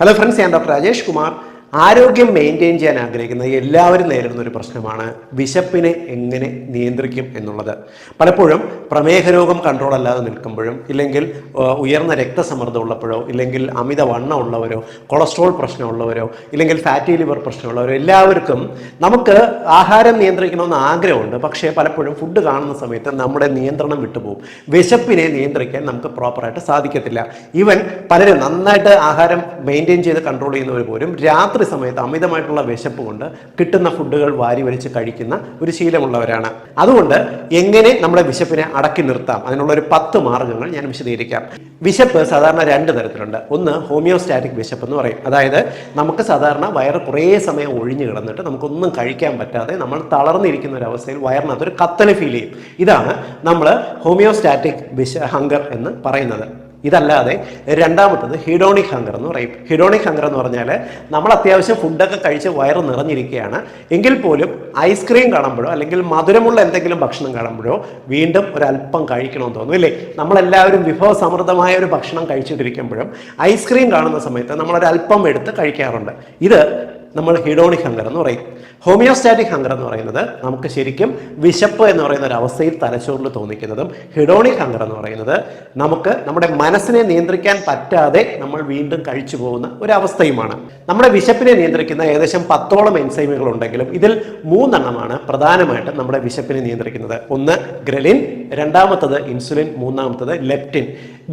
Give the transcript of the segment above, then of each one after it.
Hello friends ഞാൻ doctor Rajesh Kumar ആരോഗ്യം maintain ചെയ്യാൻ ആഗ്രഹിക്കുന്ന എല്ലാവരും നേരിടുന്ന ഒരു പ്രശ്നമാണ് വിശപ്പിനെ എങ്ങനെ നിയന്ത്രിക്കും എന്നുള്ളത്. പലപ്പോഴും പ്രമേഹ രോഗം കൺട്രോൾ അല്ലാതെ നിൽക്കുമ്പോഴും ഇല്ലെങ്കിൽ ഉയർന്ന രക്തസമ്മർദ്ദം ഉള്ളപ്പോഴോ ഇല്ലെങ്കിൽ അമിത വണ്ണം ഉള്ളവരോ കൊളസ്ട്രോൾ പ്രശ്നമുള്ളവരോ ഇല്ലെങ്കിൽ ഫാറ്റി ലിവർ പ്രശ്നമുള്ളവരോ എല്ലാവർക്കും നമുക്ക് ആഹാരം നിയന്ത്രിക്കണമെന്ന് ആഗ്രഹമുണ്ട്. പക്ഷേ പലപ്പോഴും ഫുഡ് കാണുന്ന സമയത്ത് നമ്മുടെ നിയന്ത്രണം വിട്ടുപോകും. വിശപ്പിനെ നിയന്ത്രിക്കാൻ നമുക്ക് പ്രോപ്പറായിട്ട് സാധിക്കത്തില്ല. ഈവൻ പലരും നന്നായിട്ട് ആഹാരം മെയിന്റെയിൻ ചെയ്ത് കൺട്രോൾ ചെയ്യുന്നവർ പോലും രാത്രി സമയത്ത് അമിതമായിട്ടുള്ള വിശപ്പ് കൊണ്ട് കിട്ടുന്ന ഫുഡുകൾ വാരി വലിച്ച് കഴിക്കുന്ന ഒരു ശീലമുള്ളവരാണ്. അതുകൊണ്ട് എങ്ങനെ നമ്മുടെ വിശപ്പിനെ അടക്കി നിർത്താം? അതിനുള്ള ഒരു പത്ത് മാർഗങ്ങൾ ഞാൻ വിശദീകരിക്കാം. വിശപ്പ് സാധാരണ രണ്ട് തരത്തിലുണ്ട്. ഒന്ന് ഹോമിയോസ്റ്റാറ്റിക് വിശപ്പ് എന്ന് പറയും. അതായത് നമുക്ക് സാധാരണ വയറ് കുറേ സമയം ഒഴിഞ്ഞു കിടന്നിട്ട് നമുക്കൊന്നും കഴിക്കാൻ പറ്റാതെ നമ്മൾ തളർന്നിരിക്കുന്ന ഒരു അവസ്ഥയിൽ വയറിനകത്ത് ഒരു കത്തൽ ഫീൽ ചെയ്യും. ഇതാണ് നമ്മൾ ഹോമിയോസ്റ്റാറ്റിക് വിശ ഹങ്കർ എന്ന് പറയുന്നത്. ഇതല്ലാതെ രണ്ടാമത്തത് ഹിഡോണിക് ഹങ്കർ എന്ന് പറയും. ഹിഡോണിക് ഹങ്കർ എന്ന് പറഞ്ഞാൽ നമ്മൾ അത്യാവശ്യം ഫുഡൊക്കെ കഴിച്ച് വയറ് നിറഞ്ഞിരിക്കുകയാണ്. എങ്കിൽ പോലും ഐസ്ക്രീം കാണുമ്പോഴോ അല്ലെങ്കിൽ മധുരമുള്ള എന്തെങ്കിലും ഭക്ഷണം കാണുമ്പോഴോ വീണ്ടും ഒരല്പം കഴിക്കണമെന്ന് തോന്നും. ഇല്ലേ? നമ്മളെല്ലാവരും വിഭവസമൃദ്ധമായ ഒരു ഭക്ഷണം കഴിച്ചിട്ടിരിക്കുമ്പോഴും ഐസ്ക്രീം കാണുന്ന സമയത്ത് നമ്മളൊരല്പം എടുത്ത് കഴിക്കാറുണ്ട്. ഇത് നമ്മൾ ഹിഡോണിക് ഹങ്കർ എന്ന് പറയും. ഹോമിയോസ്റ്റാറ്റിക് ഹങ്കർ എന്ന് പറയുന്നത് നമുക്ക് ശരിക്കും വിശപ്പ് എന്ന് പറയുന്ന ഒരു അവസ്ഥയിൽ തലച്ചോറിൽ തോന്നിക്കുന്നതും ഹിഡോണിക് ഹങ്കർ എന്ന് പറയുന്നത് നമുക്ക് നമ്മുടെ മനസ്സിനെ നിയന്ത്രിക്കാൻ പറ്റാതെ നമ്മൾ വീണ്ടും കഴിച്ചു പോകുന്ന ഒരു അവസ്ഥയുമാണ്. നമ്മുടെ വിശപ്പിനെ നിയന്ത്രിക്കുന്ന ഏകദേശം പത്തോളം എൻസൈമുകൾ ഉണ്ടെങ്കിലും ഇതിൽ മൂന്നെണ്ണമാണ് പ്രധാനമായിട്ടും നമ്മുടെ വിശപ്പിനെ നിയന്ത്രിക്കുന്നത്. ഒന്ന് ഗ്രലിൻ രണ്ടാമത്തത് ഇൻസുലിൻ മൂന്നാമത്തത് ലെപ്റ്റിൻ.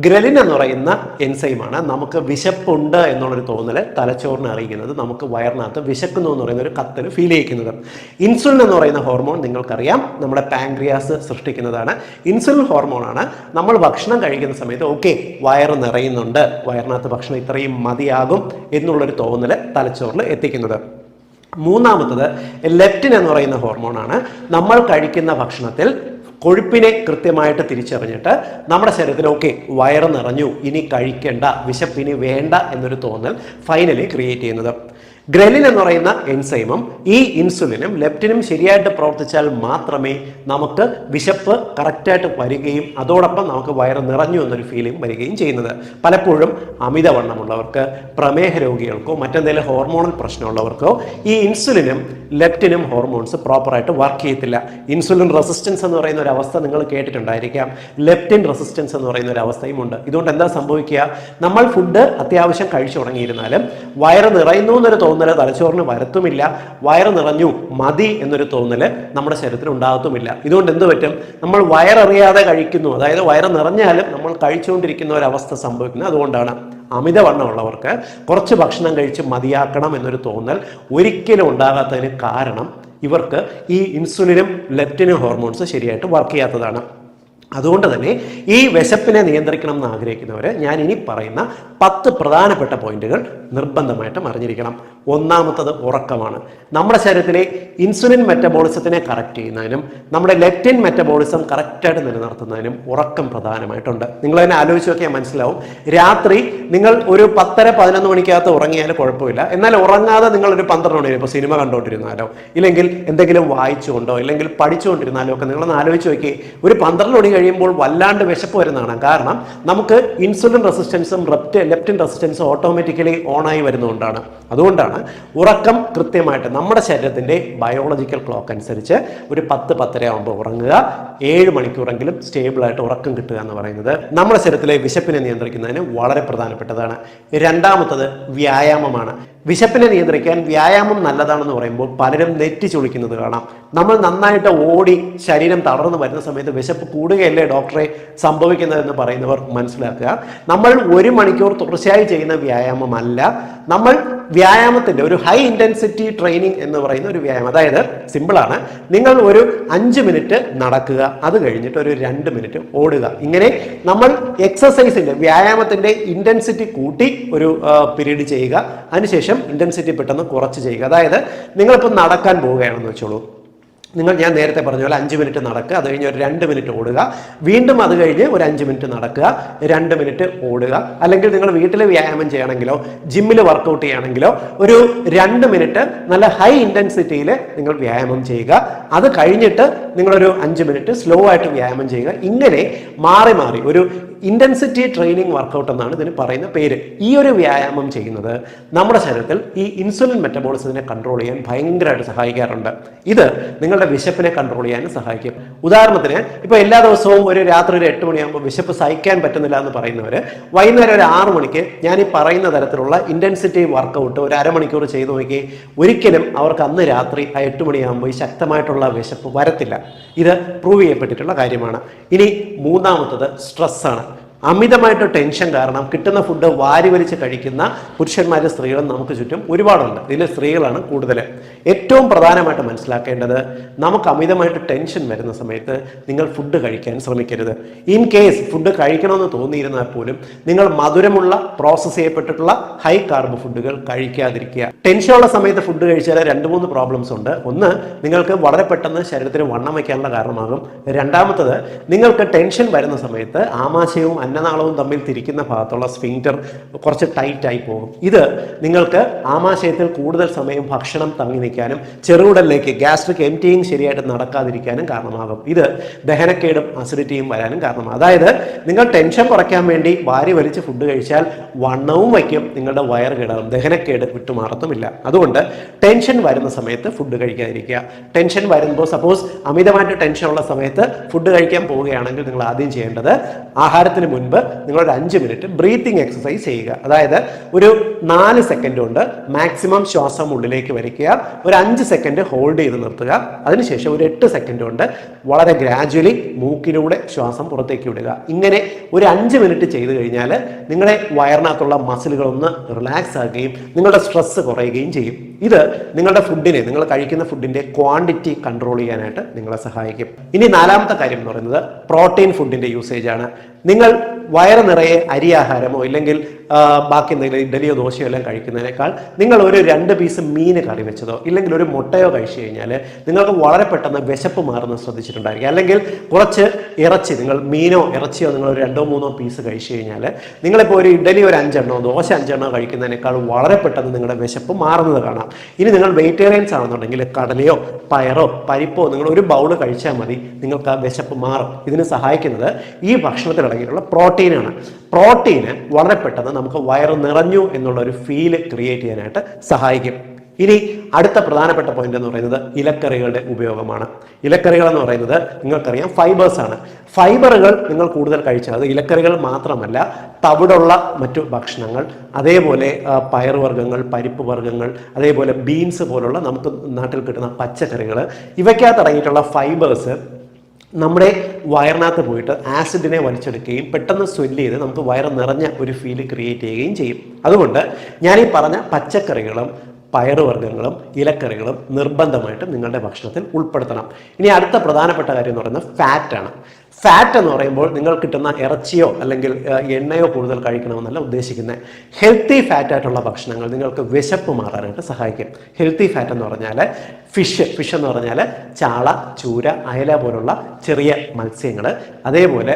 ഗ്രലിൻ എന്ന് പറയുന്ന എൻസൈമാണ് നമുക്ക് വിശപ്പുണ്ട് എന്നുള്ളൊരു തോന്നൽ തലച്ചോറിനെ അറിയിക്കുന്നത് നമുക്ക് വയറിനകത്ത് വിശക്കുന്നു എന്ന് പറയുന്ന ഒരു കത്തൽ ഫീൽ ചെയ്യിക്കുന്നത്. ഇൻസുലിൻ എന്ന് പറയുന്ന ഹോർമോൺ നിങ്ങൾക്കറിയാം. നമ്മുടെ പാങ്ക്രിയാസ് സൃഷ്ടിക്കുന്നതാണ്. ഇൻസുലിൻ ഹോർമോണാണ് നമ്മൾ ഭക്ഷണം കഴിക്കുന്ന സമയത്ത് ഓക്കെ വയറ് നിറയുന്നുണ്ട്. വയറിനകത്ത് ഭക്ഷണം ഇത്രയും മതിയാകും എന്നുള്ളൊരു തോന്നൽ തലച്ചോറിൽ എത്തിക്കുന്നത്. മൂന്നാമത്തത് ലെപ്റ്റിൻ എന്ന് പറയുന്ന ഹോർമോണാണ് നമ്മൾ കഴിക്കുന്ന ഭക്ഷണത്തിൽ കൊഴുപ്പിനെ കൃത്യമായിട്ട് തിരിച്ചറിഞ്ഞിട്ട് നമ്മുടെ ശരീരത്തിൽ ഓക്കെ വയറ് നിറഞ്ഞു ഇനി കഴിക്കേണ്ട വിശപ്പിനി വേണ്ട എന്നൊരു തോന്നൽ ഫൈനലി ക്രിയേറ്റ് ചെയ്യുന്നത്. ഗ്രലിൻ എന്ന് പറയുന്ന എൻസൈമും ഈ ഇൻസുലിനും ലെപ്റ്റിനും ശരിയായിട്ട് പ്രവർത്തിച്ചാൽ മാത്രമേ നമുക്ക് വിശപ്പ് കറക്റ്റായിട്ട് വരികയും അതോടൊപ്പം നമുക്ക് വയറ് നിറഞ്ഞു എന്നൊരു ഫീലിംഗ് വരികയും ചെയ്യുന്നത്. പലപ്പോഴും അമിതവണ്ണമുള്ളവർക്ക് പ്രമേഹ രോഗികൾക്കോ മറ്റെന്തെങ്കിലും ഹോർമോണൽ പ്രശ്നമുള്ളവർക്കോ ഈ ഇൻസുലിനും ലെപ്റ്റിനും ഹോർമോൺസ് പ്രോപ്പറായിട്ട് വർക്ക് ചെയ്യത്തില്ല. ഇൻസുലിൻ റെസിസ്റ്റൻസ് എന്ന് പറയുന്ന ഒരു അവസ്ഥ നിങ്ങൾ കേട്ടിട്ടുണ്ടായിരിക്കാം. ലെപ്റ്റിൻ റെസിസ്റ്റൻസ് എന്ന് പറയുന്ന ഒരു അവസ്ഥയും ഉണ്ട്. ഇതുകൊണ്ട് എന്താ സംഭവിക്കുക? നമ്മൾ ഫുഡ് അത്യാവശ്യം കഴിച്ചു തുടങ്ങിയിരുന്നാലും വയറ് നിറയുന്നു എന്നൊരു തോന്നൽ തലച്ചോറിന് വരത്തുമില്ല വയറ് നിറഞ്ഞു മതി എന്നൊരു തോന്നൽ നമ്മുടെ ശരീരത്തിൽ ഉണ്ടാകത്തുമില്ല. ഇതുകൊണ്ട് എന്ത് പറ്റും? നമ്മൾ വയററിയാതെ കഴിക്കുന്നു. അതായത് വയറ് നിറഞ്ഞാലും നമ്മൾ കഴിച്ചുകൊണ്ടിരിക്കുന്ന ഒരവസ്ഥ സംഭവിക്കുന്നത് അതുകൊണ്ടാണ്. അമിതവണ്ണമുള്ളവർക്ക് കുറച്ച് ഭക്ഷണം കഴിച്ച് മതിയാക്കണം എന്നൊരു തോന്നൽ ഒരിക്കലും ഉണ്ടാകാത്തതിന് കാരണം ഇവർക്ക് ഈ ഇൻസുലിനും ലെപ്റ്റിനും ഹോർമോൺസ് ശരിയായിട്ട് വർക്ക് ചെയ്യാത്തതാണ്. അതുകൊണ്ട് തന്നെ ഈ വിശപ്പിനെ നിയന്ത്രിക്കണം എന്ന് ആഗ്രഹിക്കുന്നവർ ഞാൻ ഇനി പറയുന്ന പത്ത് പ്രധാനപ്പെട്ട പോയിന്റുകൾ നിർബന്ധമായിട്ടും അറിഞ്ഞിരിക്കണം. ഒന്നാമത്തത് ഉറക്കമാണ്. നമ്മുടെ ശരീരത്തിലെ ഇൻസുലിൻ മെറ്റബോളിസത്തിനെ കറക്റ്റ് ചെയ്യുന്നതിനും നമ്മുടെ ലെപ്റ്റിൻ മെറ്റബോളിസം കറക്റ്റായിട്ട് നിലനിർത്തുന്നതിനും ഉറക്കം പ്രധാനമായിട്ടുണ്ട്. നിങ്ങൾ തന്നെ ആലോചിച്ച് നോക്കിയാൽ മനസ്സിലാവും. രാത്രി നിങ്ങൾ ഒരു പത്തര പതിനൊന്ന് മണിക്കകത്ത് ഉറങ്ങിയാൽ കുഴപ്പമില്ല. എന്നാൽ ഉറങ്ങാതെ നിങ്ങൾ ഒരു പന്ത്രണ്ട് മണി ഇപ്പോൾ സിനിമ കണ്ടുകൊണ്ടിരുന്നാലോ ഇല്ലെങ്കിൽ എന്തെങ്കിലും വായിച്ചുകൊണ്ടോ ഇല്ലെങ്കിൽ പഠിച്ചുകൊണ്ടിരുന്നാലോ ഒക്കെ നിങ്ങളൊന്ന് ആലോചിച്ച് നോക്കി ഒരു പന്ത്രണ്ട് മണി കഴിയുമ്പോൾ വല്ലാണ്ട് വിശപ്പ് വരുന്നതാണ്. കാരണം നമുക്ക് ഇൻസുലിൻ റെസിസ്റ്റൻസും റെപ്റ്റ് ലെപ്റ്റിൻ റെസിസ്റ്റൻസും ഓട്ടോമാറ്റിക്കലി ഓണായി വരുന്നതുകൊണ്ടാണ്. അതുകൊണ്ടാണ് ഉറക്കം കൃത്യമായിട്ട് നമ്മുടെ ശരീരത്തിന്റെ ബയോളജിക്കൽ ക്ലോക്ക് അനുസരിച്ച് ഒരു പത്ത് പത്തര ആകുമ്പോൾ ഉറങ്ങുക. ഏഴ് മണിക്കൂറെങ്കിലും സ്റ്റേബിളായിട്ട് ഉറക്കം കിട്ടുക എന്ന് പറയുന്നത് നമ്മുടെ ശരീരത്തിലെ വിശപ്പിനെ നിയന്ത്രിക്കുന്നതിന് വളരെ പ്രധാനപ്പെട്ടതാണ്. രണ്ടാമത്തത് വ്യായാമമാണ്. വിശപ്പിനെ നിയന്ത്രിക്കാൻ വ്യായാമം നല്ലതാണെന്ന് പറയുമ്പോൾ പലരും നെറ്റി ചുളിക്കുന്നത് കാണാം. നമ്മൾ നന്നായിട്ട് ഓടി ശരീരം തളർന്നു വരുന്ന സമയത്ത് വിശപ്പ് കൂടുകയല്ലേ ഡോക്ടറെ സംഭവിക്കുന്നതെന്ന് പറയുന്നവർ മനസ്സിലാക്കുക. നമ്മൾ ഒരു മണിക്കൂർ തുടർച്ചയായി ചെയ്യുന്ന വ്യായാമമല്ല. നമ്മൾ വ്യായാമത്തിന്റെ ഒരു ഹൈ ഇന്റൻസിറ്റി ട്രെയിനിങ് എന്ന് പറയുന്ന ഒരു വ്യായാമം. അതായത് സിമ്പിളാണ് നിങ്ങൾ ഒരു അഞ്ച് മിനിറ്റ് നടക്കുക അത് കഴിഞ്ഞിട്ട് ഒരു രണ്ട് മിനിറ്റ് ഓടുക. ഇങ്ങനെ നമ്മൾ എക്സസൈസിന്റെ വ്യായാമത്തിന്റെ ഇന്റൻസിറ്റി കൂട്ടി ഒരു പീരീഡ് ചെയ്യുക. അതിനുശേഷം ഇന്റൻസിറ്റി പെട്ടെന്ന് കുറച്ച് ചെയ്യുക. അതായത് നിങ്ങളിപ്പോൾ നടക്കാൻ പോവുകയാണെന്ന് വെച്ചോളൂ. നിങ്ങൾ ഞാൻ നേരത്തെ പറഞ്ഞ പോലെ അഞ്ച് മിനിറ്റ് നടക്കുക അത് കഴിഞ്ഞ് ഒരു രണ്ട് മിനിറ്റ് ഓടുക. വീണ്ടും അത് കഴിഞ്ഞ് ഒരു അഞ്ച് മിനിറ്റ് നടക്കുക രണ്ട് മിനിറ്റ് ഓടുക. അല്ലെങ്കിൽ നിങ്ങൾ വീട്ടിൽ വ്യായാമം ചെയ്യണമെങ്കിലോ ജിമ്മിൽ വർക്കൗട്ട് ചെയ്യണമെങ്കിലോ ഒരു രണ്ട് മിനിറ്റ് നല്ല ഹൈ ഇന്റൻസിറ്റിയിൽ നിങ്ങൾ വ്യായാമം ചെയ്യുക. അത് കഴിഞ്ഞിട്ട് നിങ്ങളൊരു അഞ്ച് മിനിറ്റ് സ്ലോ ആയിട്ട് വ്യായാമം ചെയ്യുക. ഇങ്ങനെ മാറി മാറി ഒരു ഇന്റൻസിറ്റി ട്രെയിനിങ് വർക്കൗട്ട് എന്നാണ് ഇതിന് പറയുന്ന പേര്. ഈ ഒരു വ്യായാമം ചെയ്യുന്നത് നമ്മുടെ ശരീരത്തിൽ ഈ ഇൻസുലിൻ മെറ്റബോളിസത്തിനെ കൺട്രോൾ ചെയ്യാൻ ഭയങ്കരമായിട്ട് സഹായിക്കാറുണ്ട്. ഇത് നിങ്ങളുടെ വിശപ്പിനെ കൺട്രോൾ ചെയ്യാനും സഹായിക്കും. ഉദാഹരണത്തിന് ഇപ്പോൾ എല്ലാ ദിവസവും ഒരു രാത്രി ഒരു എട്ട് മണിയാകുമ്പോൾ വിശപ്പ് സഹിക്കാൻ പറ്റുന്നില്ല എന്ന് പറയുന്നവർ വൈകുന്നേരം ഒരു ആറ് മണിക്ക് ഞാൻ ഈ പറയുന്ന തരത്തിലുള്ള ഇന്റൻസിറ്റി വർക്കൗട്ട് ഒരു അരമണിക്കൂർ ചെയ്തു നോക്കി ഒരിക്കലും അവർക്ക് അന്ന് രാത്രി ആ എട്ട് മണിയാകുമ്പോൾ ഈ ശക്തമായിട്ടുള്ള വിശപ്പ് വരത്തില്ല. ഇത് പ്രൂവ് ചെയ്യപ്പെട്ടിട്ടുള്ള കാര്യമാണ്. ഇനി മൂന്നാമത്തത് സ്ട്രെസ്സാണ് അമിതമായിട്ട് ടെൻഷൻ കാരണം കിട്ടുന്ന ഫുഡ് വാരി വലിച്ച് കഴിക്കുന്ന പുരുഷന്മാരും സ്ത്രീകളും നമുക്ക് ചുറ്റും ഒരുപാടുണ്ട്. ഇതിൽ സ്ത്രീകളാണ് കൂടുതൽ ഏറ്റവും പ്രധാനമായിട്ട് മനസ്സിലാക്കേണ്ടത് നമുക്ക് അമിതമായിട്ട് ടെൻഷൻ വരുന്ന സമയത്ത് നിങ്ങൾ ഫുഡ് കഴിക്കാൻ ശ്രമിക്കരുത്. ഇൻ കേസ് ഫുഡ് കഴിക്കണമെന്ന് തോന്നിയിരുന്നാൽ പോലും നിങ്ങൾ മധുരമുള്ള പ്രോസസ്സ് ചെയ്യപ്പെട്ടിട്ടുള്ള ഹൈ കാർബ് ഫുഡുകൾ കഴിക്കാതിരിക്കുക. ടെൻഷനുള്ള സമയത്ത് ഫുഡ് കഴിച്ചാൽ രണ്ട് മൂന്ന് പ്രോബ്ലംസ് ഉണ്ട്. ഒന്ന് നിങ്ങൾക്ക് വളരെ പെട്ടെന്ന് ശരീരത്തിന് വണ്ണം വയ്ക്കാനുള്ള കാരണമാകും. രണ്ടാമത്തത് നിങ്ങൾക്ക് ടെൻഷൻ വരുന്ന സമയത്ത് ആമാശയവും അന്നനാളവും തമ്മിൽ തിരിക്കുന്ന ഭാഗത്തുള്ള സ്ഫിങ്റ്റർ കുറച്ച് ടൈറ്റായി പോകും. ഇത് നിങ്ങൾക്ക് ആമാശയത്തിൽ കൂടുതൽ സമയം ഭക്ഷണം തങ്ങി നിൽക്കാനും ചെറുകുടലിലേക്ക് ഗ്യാസ്ട്രിക് എംറ്റിയും ശരിയായിട്ട് നടക്കാതിരിക്കാനും കാരണമാകും. ഇത് ദഹനക്കേടും അസിഡിറ്റിയും വരാനും കാരണമാകും. അതായത് നിങ്ങൾ ടെൻഷൻ കുറയ്ക്കാൻ വേണ്ടി വാരി വലിച്ച് ഫുഡ് കഴിച്ചാൽ വണ്ണവും വയ്ക്കും നിങ്ങളുടെ വയർ കിടറും ദഹനക്കേട് വിട്ടുമാറത്തുമില്ല. അതുകൊണ്ട് ടെൻഷൻ വരുന്ന സമയത്ത് ഫുഡ് കഴിക്കാതിരിക്കുക. ടെൻഷൻ വരുമ്പോൾ സപ്പോസ് അമിതമായിട്ട് ടെൻഷൻ ഉള്ള സമയത്ത് ഫുഡ് കഴിക്കാൻ പോവുകയാണെങ്കിൽ നിങ്ങൾ ആദ്യം ചെയ്യേണ്ടത് ആഹാരത്തിന് മുൻപ് നിങ്ങളൊരു അഞ്ച് മിനിറ്റ് ബ്രീത്തിങ് എക്സസൈസ് ചെയ്യുക. അതായത് ഒരു നാല് സെക്കൻഡ് കൊണ്ട് മാക്സിമം ശ്വാസം ഉള്ളിലേക്ക് വലിക്കുക. ഒരു അഞ്ച് സെക്കൻഡ് ഹോൾഡ് ചെയ്ത് നിർത്തുക. അതിനുശേഷം ഒരു എട്ട് സെക്കൻഡ് കൊണ്ട് വളരെ ഗ്രാജുവലി മൂക്കിലൂടെ ശ്വാസം പുറത്തേക്ക് വിടുക. ഇങ്ങനെ ഒരു അഞ്ച് മിനിറ്റ് ചെയ്തു കഴിഞ്ഞാൽ നിങ്ങളുടെ വയറിനകത്തുള്ള മസിലുകളൊന്ന് റിലാക്സ് ആകുകയും നിങ്ങളുടെ സ്ട്രെസ്സ് കുറയുകയും ചെയ്യും. ഇത് നിങ്ങളുടെ ഫുഡിനെ നിങ്ങൾ കഴിക്കുന്ന ഫുഡിന്റെ ക്വാണ്ടിറ്റി കൺട്രോൾ ചെയ്യാനായിട്ട് നിങ്ങളെ സഹായിക്കും. ഇനി നാലാമത്തെ കാര്യം എന്ന് പറയുന്നത് പ്രോട്ടീൻ ഫുഡിന്റെ യൂസേജ് ആണ്. നിങ്ങൾ വയറ് നിറയെ അരിയാഹാരമോ ഇല്ലെങ്കിൽ ബാക്കി എന്തെങ്കിലും ഇഡലിയോ ദോശയോ എല്ലാം കഴിക്കുന്നതിനേക്കാൾ നിങ്ങൾ ഒരു രണ്ട് പീസ് മീൻ കറി വെച്ചതോ ഇല്ലെങ്കിൽ ഒരു മുട്ടയോ കഴിച്ചു കഴിഞ്ഞാൽ നിങ്ങൾക്ക് വളരെ പെട്ടെന്ന് വിശപ്പ് മാറുന്നത് ശ്രദ്ധിച്ചിട്ടുണ്ടായിരിക്കും. അല്ലെങ്കിൽ കുറച്ച് ഇറച്ചി നിങ്ങൾ മീനോ ഇറച്ചിയോ നിങ്ങൾ ഒരു രണ്ടോ മൂന്നോ പീസ് കഴിച്ചു കഴിഞ്ഞാൽ നിങ്ങളിപ്പോൾ ഒരു ഇഡലി ഒരു അഞ്ചെണ്ണോ ദോശ അഞ്ചെണ്ണോ കഴിക്കുന്നതിനേക്കാൾ വളരെ പെട്ടെന്ന് നിങ്ങളുടെ വിശപ്പ് മാറുന്നത് കാണാം. ഇനി നിങ്ങൾ വെജിറ്റേറിയൻസ് ആണെന്നുണ്ടെങ്കിൽ കടലയോ പയറോ പരിപ്പോ നിങ്ങൾ ഒരു ബൗൾ കഴിച്ചാൽ മതി. നിങ്ങൾക്ക് ആ വിശപ്പ് മാറും. ഇതിന് സഹായിക്കുന്നത് ഈ ഭക്ഷണത്തിൽ അടങ്ങിയിട്ടുള്ള പ്രോട്ടീനാണ്. പ്രോട്ടീന് വളരെ പെട്ടെന്ന് നമുക്ക് വയറ് നിറഞ്ഞു എന്നുള്ള ഒരു ഫീൽ ക്രിയേറ്റ് ചെയ്യാനായിട്ട് സഹായിക്കും. ഇനി അടുത്ത പ്രധാനപ്പെട്ട പോയിന്റ് എന്ന് പറയുന്നത് ഇലക്കറികളുടെ ഉപയോഗമാണ്. ഇലക്കറികൾ എന്ന് പറയുന്നത് നിങ്ങൾക്കറിയാം ഫൈബേഴ്സ് ആണ്. ഫൈബറുകൾ നിങ്ങൾ കൂടുതൽ കഴിച്ചാൽ അത് ഇലക്കറികൾ മാത്രമല്ല തവിടുള്ള മറ്റു ഭക്ഷണങ്ങൾ അതേപോലെ പയറുവർഗങ്ങൾ പരിപ്പ് വർഗങ്ങൾ അതേപോലെ ബീൻസ് പോലുള്ള നമുക്ക് നാട്ടിൽ കിട്ടുന്ന പച്ചക്കറികൾ ഇവയ്ക്കകത്ത് അടങ്ങിയിട്ടുള്ള ഫൈബേഴ്സ് നമ്മുടെ വയറിനകത്ത് പോയിട്ട് ആസിഡിനെ വലിച്ചെടുക്കുകയും പെട്ടെന്ന് സ്വെല്ല് ചെയ്ത് നമുക്ക് വയറ് നിറഞ്ഞ ഒരു ഫീൽ ക്രിയേറ്റ് ചെയ്യുകയും ചെയ്യും. അതുകൊണ്ട് ഞാൻ ഈ പറഞ്ഞ പച്ചക്കറികളും പയറുവർഗങ്ങളും ഇലക്കറികളും നിർബന്ധമായിട്ടും നിങ്ങളുടെ ഭക്ഷണത്തിൽ ഉൾപ്പെടുത്തണം. ഇനി അടുത്ത പ്രധാനപ്പെട്ട കാര്യം എന്ന് പറയുന്നത് ഫാറ്റാണ് ഫാറ്റ് എന്ന് പറയുമ്പോൾ നിങ്ങൾ കിട്ടുന്ന ഇറച്ചിയോ അല്ലെങ്കിൽ എണ്ണയോ കൂടുതൽ കഴിക്കണമെന്നല്ല ഉദ്ദേശിക്കുന്നത് ഹെൽത്തി ഫാറ്റ് ആയിട്ടുള്ള ഭക്ഷണങ്ങൾ നിങ്ങൾക്ക് വിശപ്പ് മാറാനായിട്ട് സഹായിക്കും. ഹെൽത്തി ഫാറ്റ് എന്ന് പറഞ്ഞാൽ ഫിഷ് ഫിഷ് എന്ന് പറഞ്ഞാൽ ചാള ചൂര അയല പോലുള്ള ചെറിയ മത്സ്യങ്ങൾ അതേപോലെ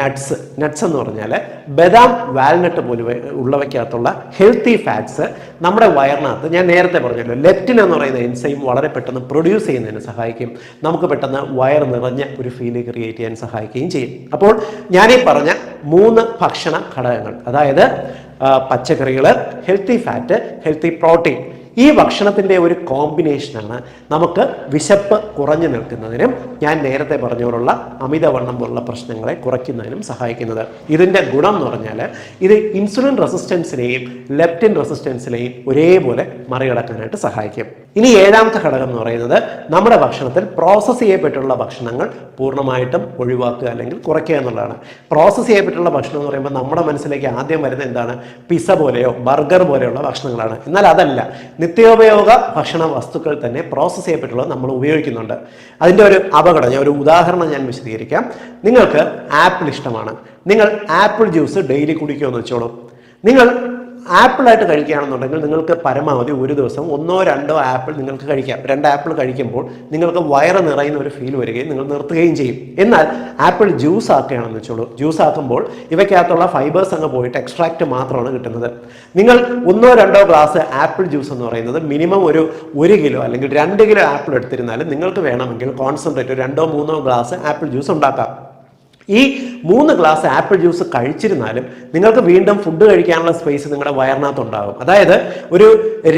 നട്ട്സ് നട്ട്സ് എന്ന് പറഞ്ഞാൽ ബദാം വാൽനട്ട് പോലെ ഉള്ളവയ്ക്കകത്തുള്ള ഹെൽത്തി ഫാറ്റ്സ് നമ്മുടെ വയറിനകത്ത് ഞാൻ നേരത്തെ പറഞ്ഞല്ലോ ലെപ്റ്റിൻ എന്ന് പറയുന്ന എൻസൈം വളരെ പെട്ടെന്ന് പ്രൊഡ്യൂസ് ചെയ്യുന്നതിന് സഹായിക്കും. നമുക്ക് പെട്ടെന്ന് വയർ നിറഞ്ഞ ഒരു ഫീൽ ക്രിയേറ്റ് ചെയ്യാൻ സഹായിക്കുകയും ചെയ്യും. അപ്പോൾ ഞാനീ പറഞ്ഞ മൂന്ന് ഭക്ഷണ ഘടകങ്ങൾ അതായത് പച്ചക്കറികൾ ഹെൽത്തി ഫാറ്റ് ഹെൽത്തി പ്രോട്ടീൻ ഈ ഭക്ഷണത്തിന്റെ ഒരു കോമ്പിനേഷനാണ് നമുക്ക് വിശപ്പ് കുറഞ്ഞു നിൽക്കുന്നതിനും ഞാൻ നേരത്തെ പറഞ്ഞതുപോലുള്ള അമിതവണ്ണം പോലുള്ള പ്രശ്നങ്ങളെ കുറയ്ക്കുന്നതിനും സഹായിക്കുന്നത്. ഇതിന്റെ ഗുണം എന്ന് പറഞ്ഞാൽ ഇത് ഇൻസുലിൻ റെസിസ്റ്റൻസിനെയും ലെപ്റ്റിൻ റെസിസ്റ്റൻസിനെയും ഒരേപോലെ മറികടക്കാനായിട്ട് സഹായിക്കും. ഇനി ഏഴാമത്തെ ഘടകം എന്ന് പറയുന്നത് നമ്മുടെ ഭക്ഷണത്തിൽ പ്രോസസ്സ് ചെയ്യപ്പെട്ടുള്ള ഭക്ഷണങ്ങൾ പൂർണമായിട്ടും ഒഴിവാക്കുക അല്ലെങ്കിൽ കുറയ്ക്കുക എന്നുള്ളതാണ്. പ്രോസസ്സ് ചെയ്യപ്പെട്ടുള്ള ഭക്ഷണം എന്ന് പറയുമ്പോൾ നമ്മുടെ മനസ്സിലേക്ക് ആദ്യം വരുന്നത് എന്താണ്? പിസ പോലെയോ ബർഗർ പോലെയുള്ള ഭക്ഷണങ്ങളാണ്. എന്നാൽ അതല്ല നിത്യോപയോഗ ഭക്ഷണ വസ്തുക്കൾ തന്നെ പ്രോസസ്സ് ചെയ്യപ്പെട്ടുള്ളത് നമ്മൾ ഉപയോഗിക്കുന്നുണ്ട്. അതിന്റെ ഒരു അപകടം ഞാൻ ഒരു ഉദാഹരണം ഞാൻ വിശദീകരിക്കാം. നിങ്ങൾക്ക് ആപ്പിൾ ഇഷ്ടമാണ്. നിങ്ങൾ ആപ്പിൾ ജ്യൂസ് ഡെയിലി കുടിക്കുമെന്ന് വെച്ചോളൂ. നിങ്ങൾ ആപ്പിളായിട്ട് കഴിക്കുകയാണെന്നുണ്ടെങ്കിൽ നിങ്ങൾക്ക് പരമാവധി ഒരു ദിവസം ഒന്നോ രണ്ടോ ആപ്പിൾ നിങ്ങൾക്ക് കഴിക്കാം. രണ്ട് ആപ്പിൾ കഴിക്കുമ്പോൾ നിങ്ങൾക്ക് വയറ് നിറയുന്ന ഒരു ഫീൽ വരികയും നിങ്ങൾ നിർത്തുകയും ചെയ്യും. എന്നാൽ ആപ്പിൾ ജ്യൂസ് ആക്കുകയാണെന്ന് വെച്ചോളൂ. ജ്യൂസ് ആക്കുമ്പോൾ ഇവയ്ക്കകത്തുള്ള ഫൈബേഴ്സ് അങ്ങ് പോയിട്ട് എക്സ്ട്രാക്റ്റ് മാത്രമാണ് കിട്ടുന്നത്. നിങ്ങൾ ഒന്നോ രണ്ടോ ഗ്ലാസ് ആപ്പിൾ ജ്യൂസ് എന്ന് പറയുന്നത് മിനിമം ഒരു ഒരു കിലോ അല്ലെങ്കിൽ രണ്ട് കിലോ ആപ്പിൾ എടുത്തിരുന്നാലും നിങ്ങൾക്ക് വേണമെങ്കിൽ കോൺസെൻട്രേറ്റ് രണ്ടോ മൂന്നോ ഗ്ലാസ് ആപ്പിൾ ജ്യൂസ് ഉണ്ടാക്കാം. ഈ മൂന്ന് ഗ്ലാസ് ആപ്പിൾ ജ്യൂസ് കഴിച്ചിരുന്നാലും നിങ്ങൾക്ക് വീണ്ടും ഫുഡ് കഴിക്കാനുള്ള സ്പേസ് നിങ്ങളുടെ വയറിനകത്ത് ഉണ്ടാകും അതായത് ഒരു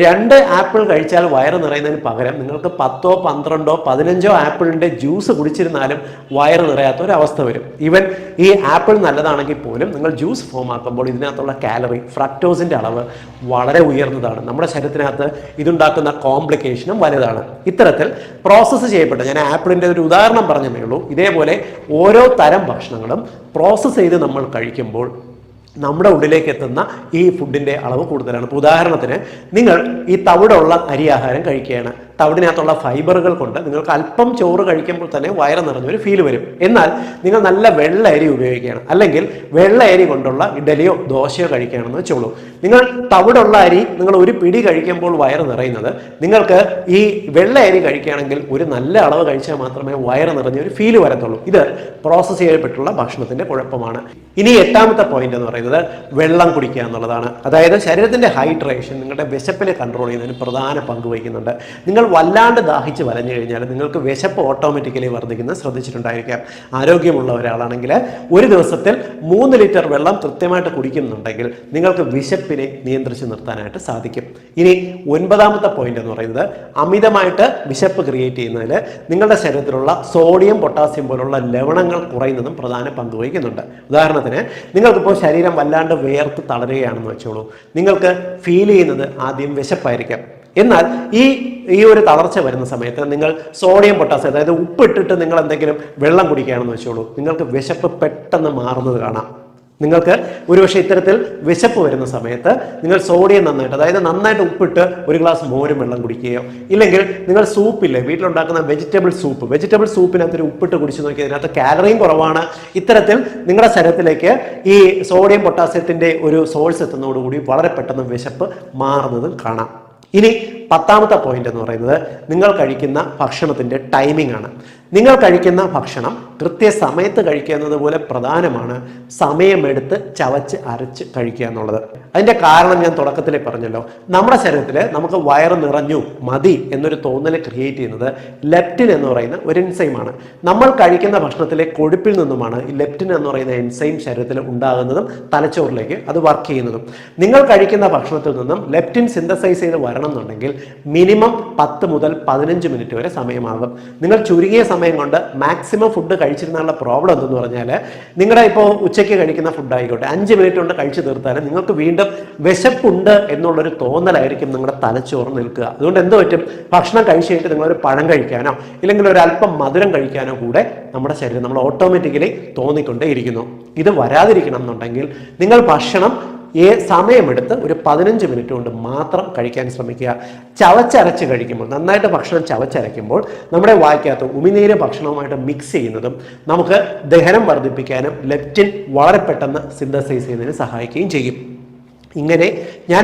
രണ്ട് ആപ്പിൾ കഴിച്ചാൽ വയറ് നിറയുന്നതിന് പകരം നിങ്ങൾക്ക് പത്തോ പന്ത്രണ്ടോ പതിനഞ്ചോ ആപ്പിളിന്റെ ജ്യൂസ് കുടിച്ചിരുന്നാലും വയറ് നിറയാത്ത ഒരു അവസ്ഥ വരും. ഈവൻ ഈ ആപ്പിൾ നല്ലതാണെങ്കിൽ പോലും നിങ്ങൾ ജ്യൂസ് ഫോം ആക്കുമ്പോൾ ഇതിനകത്തുള്ള കാലറി ഫ്രക്ടോസിന്റെ അളവ് വളരെ ഉയർന്നതാണ്. നമ്മുടെ ശരീരത്തിനകത്ത് ഇതുണ്ടാക്കുന്ന കോംപ്ലിക്കേഷനും വലുതാണ്. ഇത്തരത്തിൽ പ്രോസസ്സ് ചെയ്യപ്പെട്ട ഞാൻ ആപ്പിളിന്റെ ഒരു ഉദാഹരണം പറഞ്ഞതേ ഉള്ളൂ. ഇതേപോലെ ഓരോ തരം ഭക്ഷണങ്ങളും പ്രോസസ്സ് ചെയ്ത് നമ്മൾ കഴിക്കുമ്പോൾ നമ്മുടെ ഉള്ളിലേക്ക് എത്തുന്ന ഈ ഫുഡിന്റെ അളവ് കൂടുതലാണ്. ഉദാഹരണത്തിന് നിങ്ങൾ ഈ തവിടുള്ള അരി ആഹാരം കഴിക്കുകയാണ്. തവിടിനകത്തുള്ള ഫൈബറുകൾ കൊണ്ട് നിങ്ങൾക്ക് അല്പം ചോറ് കഴിക്കുമ്പോൾ തന്നെ വയറ് നിറഞ്ഞൊരു ഫീൽ വരും. എന്നാൽ നിങ്ങൾ നല്ല വെള്ള അരി ഉപയോഗിക്കുകയാണ്. അല്ലെങ്കിൽ വെള്ള അരി കൊണ്ടുള്ള ഇഡലിയോ ദോശയോ കഴിക്കുകയാണെന്ന് വെച്ചോളൂ. നിങ്ങൾ തവിടുള്ള അരി നിങ്ങൾ ഒരു പിടി കഴിക്കുമ്പോൾ വയറ് നിറയുന്നത് നിങ്ങൾക്ക് ഈ വെള്ള അരി കഴിക്കുകയാണെങ്കിൽ ഒരു നല്ല അളവ് കഴിച്ചാൽ മാത്രമേ വയറ് നിറഞ്ഞ ഒരു ഫീൽ വരത്തുള്ളൂ. ഇത് പ്രോസസ്സ് ചെയ്യപ്പെട്ടുള്ള ഭക്ഷണത്തിന്റെ കുഴപ്പമാണ്. ഇനി എട്ടാമത്തെ പോയിന്റ് എന്ന് പറയുന്നത് വെള്ളം കുടിക്കുക എന്നുള്ളതാണ്. അതായത് ശരീരത്തിന്റെ ഹൈഡ്രേഷൻ നിങ്ങളുടെ വിശപ്പിനെ കൺട്രോൾ ചെയ്യുന്നതിന് പ്രധാന പങ്ക് വഹിക്കുന്നുണ്ട്. നിങ്ങൾ വല്ലാണ്ട് ദാഹിച്ച് വലഞ്ഞു കഴിഞ്ഞാൽ നിങ്ങൾക്ക് വിശപ്പ് ഓട്ടോമാറ്റിക്കലി വർദ്ധിക്കുന്നത് ശ്രദ്ധിച്ചിട്ടുണ്ടായിരിക്കാം. ആരോഗ്യമുള്ള ഒരാളാണെങ്കിൽ ഒരു ദിവസത്തിൽ മൂന്ന് ലിറ്റർ വെള്ളം കൃത്യമായിട്ട് കുടിക്കുന്നുണ്ടെങ്കിൽ നിങ്ങൾക്ക് വിശപ്പിനെ നിയന്ത്രിച്ച് നിർത്താനായിട്ട് സാധിക്കും. ഇനി ഒൻപതാമത്തെ പോയിന്റ് എന്ന് പറയുന്നത് അമിതമായിട്ട് വിശപ്പ് ക്രിയേറ്റ് ചെയ്യുന്നതിൽ നിങ്ങളുടെ ശരീരത്തിലുള്ള സോഡിയം പൊട്ടാസ്യം പോലുള്ള ലവണങ്ങൾ കുറയുന്നതും പ്രധാന പങ്ക് വഹിക്കുന്നുണ്ട്. ഉദാഹരണത്തിന് നിങ്ങൾക്കിപ്പോൾ ശരീരം വല്ലാണ്ട് വേർത്ത് തളരുകയാണെന്ന് വെച്ചോളൂ. നിങ്ങൾക്ക് ഫീൽ ചെയ്യുന്നത് ആദ്യം വിശപ്പായിരിക്കാം. എന്നാൽ ഈ ഈ ഒരു തളർച്ച വരുന്ന സമയത്ത് നിങ്ങൾ സോഡിയം പൊട്ടാസ്യം അതായത് ഉപ്പിട്ടിട്ട് നിങ്ങൾ എന്തെങ്കിലും വെള്ളം കുടിക്കുകയാണെന്ന് വെച്ചോളൂ. നിങ്ങൾക്ക് വിശപ്പ് പെട്ടെന്ന് മാറുന്നത് കാണാം. നിങ്ങൾക്ക് ഒരുപക്ഷെ ഇത്തരത്തിൽ വിശപ്പ് വരുന്ന സമയത്ത് നിങ്ങൾ സോഡിയം നന്നായിട്ട് അതായത് നന്നായിട്ട് ഉപ്പിട്ട് ഒരു ഗ്ലാസ് മോരും വെള്ളം കുടിക്കുകയോ ഇല്ലെങ്കിൽ നിങ്ങൾ സൂപ്പില്ലേ വീട്ടിലുണ്ടാക്കുന്ന വെജിറ്റബിൾ സൂപ്പ്. വെജിറ്റബിൾ സൂപ്പിനകത്ത് ഒരു ഉപ്പിട്ട് കുടിച്ച് നോക്കി അതിനകത്ത് കാലറിയും കുറവാണ്. ഇത്തരത്തിൽ നിങ്ങളുടെ ശരീരത്തിലേക്ക് ഈ സോഡിയം പൊട്ടാസ്യത്തിന്റെ ഒരു സോഴ്സ് എത്തുന്നതോടുകൂടി വളരെ പെട്ടെന്ന് വിശപ്പ് മാറുന്നതും കാണാം. ഇനി പത്താമത്തെ പോയിന്റ് എന്ന് പറയുന്നത് നിങ്ങൾ കഴിക്കുന്ന ഭക്ഷണത്തിന്റെ ടൈമിംഗ് ആണ്. നിങ്ങൾ കഴിക്കുന്ന ഭക്ഷണം കൃത്യസമയത്ത് കഴിക്കുക എന്നതുപോലെ പ്രധാനമാണ്. സമയമെടുത്ത് ചവച്ച് അരച്ച് കഴിക്കുക എന്നുള്ളത്. അതിന്റെ കാരണം ഞാൻ തുടക്കത്തിലേ പറഞ്ഞല്ലോ. നമ്മുടെ ശരീരത്തിൽ നമുക്ക് വയറ് നിറഞ്ഞു മതി എന്നൊരു തോന്നൽ ക്രിയേറ്റ് ചെയ്യുന്നത് ലെപ്റ്റിൻ എന്ന് പറയുന്ന ഒരു എൻസൈമാണ് നമ്മൾ കഴിക്കുന്ന ഭക്ഷണത്തിലെ കൊഴുപ്പിൽ നിന്നുമാണ് ഈ ലെപ്റ്റിൻ എന്ന് പറയുന്ന എൻസൈം ശരീരത്തിൽ ഉണ്ടാകുന്നതും തലച്ചോറിലേക്ക് അത് വർക്ക് ചെയ്യുന്നതും. നിങ്ങൾ കഴിക്കുന്ന ഭക്ഷണത്തിൽ നിന്നും ലെപ്റ്റിൻ സിന്തസൈസ് ചെയ്ത് വരണം എന്നുണ്ടെങ്കിൽ മിനിമം പത്ത് മുതൽ പതിനഞ്ച് മിനിറ്റ് വരെ സമയമാകും. നിങ്ങൾ ചുരുങ്ങിയ സമയം കൊണ്ട് മാക്സിമം ഫുഡ് കഴിച്ചിരുന്നുള്ള പ്രോബ്ലം എന്തെന്ന് പറഞ്ഞാൽ നിങ്ങളുടെ ഇപ്പോൾ ഉച്ചയ്ക്ക് കഴിക്കുന്ന ഫുഡ് ആയിക്കോട്ടെ അഞ്ച് മിനിറ്റ് കൊണ്ട് കഴിച്ചു തീർത്താലും നിങ്ങൾക്ക് വീണ്ടും വിശപ്പുണ്ട് എന്നുള്ളൊരു തോന്നലായിരിക്കും നിങ്ങളുടെ തലച്ചോറ് നിൽക്കുക. അതുകൊണ്ട് എന്ത് പറ്റും? ഭക്ഷണം കഴിച്ചു കഴിഞ്ഞിട്ട് ഒരു പഴം കഴിക്കാനോ ഇല്ലെങ്കിൽ ഒരു അല്പം മധുരം കഴിക്കാനോ കൂടെ നമ്മുടെ ശരീരം നമ്മൾ ഓട്ടോമാറ്റിക്കലി തോന്നിക്കൊണ്ടേ ഇരിക്കുന്നു ഇത് വരാതിരിക്കണം എന്നുണ്ടെങ്കിൽ നിങ്ങൾ ഭക്ഷണം ഏ സമയമെടുത്ത് ഒരു പതിനഞ്ച് മിനിറ്റ് കൊണ്ട് മാത്രം കഴിക്കാൻ ശ്രമിക്കുക. ചവച്ചരച്ച് കഴിക്കുമ്പോൾ നന്നായിട്ട് ഭക്ഷണം ചവച്ചരയ്ക്കുമ്പോൾ നമ്മുടെ വായ്ക്കകത്ത് ഉമിനീര് ഭക്ഷണവുമായിട്ട് മിക്സ് ചെയ്യുന്നതും നമുക്ക് ദഹനം വർദ്ധിപ്പിക്കാനും ലെപ്റ്റിൻ വളരെ പെട്ടെന്ന് സിന്തസൈസ് ചെയ്യുന്നതിന് സഹായിക്കുകയും ചെയ്യും. ഇങ്ങനെ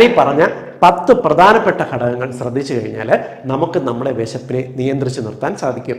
ഈ പറഞ്ഞ പത്ത് പ്രധാനപ്പെട്ട ഘടകങ്ങൾ ശ്രദ്ധിച്ചു കഴിഞ്ഞാൽ നമുക്ക് നമ്മുടെ വിശപ്പിനെ നിയന്ത്രിച്ച് നിർത്താൻ സാധിക്കും.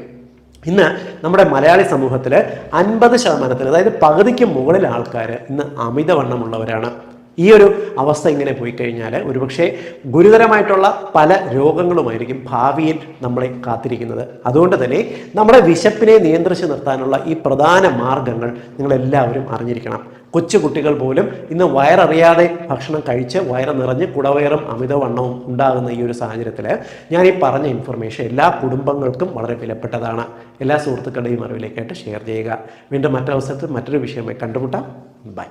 ഇന്ന് നമ്മുടെ മലയാളി സമൂഹത്തിൽ അൻപത് ശതമാനത്തിന് അതായത് പകുതിക്ക് മുകളിൽ ആൾക്കാർ ഇന്ന് അമിതവണ്ണമുള്ളവരാണ്. ഈ ഒരു അവസ്ഥ ഇങ്ങനെ പോയി കഴിഞ്ഞാൽ ഒരുപക്ഷെ ഗുരുതരമായിട്ടുള്ള പല രോഗങ്ങളുമായിരിക്കും ഭാവിയിൽ നമ്മളെ കാത്തിരിക്കുന്നത്. അതുകൊണ്ട് തന്നെ നമ്മുടെ വിശപ്പിനെ നിയന്ത്രിച്ച് നിർത്താനുള്ള ഈ പ്രധാന മാർഗങ്ങൾ നിങ്ങളെല്ലാവരും അറിഞ്ഞിരിക്കണം. കൊച്ചു കുട്ടികൾ പോലും ഇന്ന് വയററിയാതെ ഭക്ഷണം കഴിച്ച് വയറ് നിറഞ്ഞ് കുടവയറും അമിതവണ്ണവും ഉണ്ടാകുന്ന ഈ ഒരു സാഹചര്യത്തിൽ ഞാൻ ഈ പറഞ്ഞ ഇൻഫർമേഷൻ എല്ലാ കുടുംബങ്ങൾക്കും വളരെ വിലപ്പെട്ടതാണ്. എല്ലാ സുഹൃത്തുക്കളുടെയും അറിവിലേക്കായിട്ട് ഷെയർ ചെയ്യുക. വീണ്ടും മറ്റൊരവസരത്തിൽ മറ്റൊരു വിഷയമായി കണ്ടുമുട്ടാം. ബൈ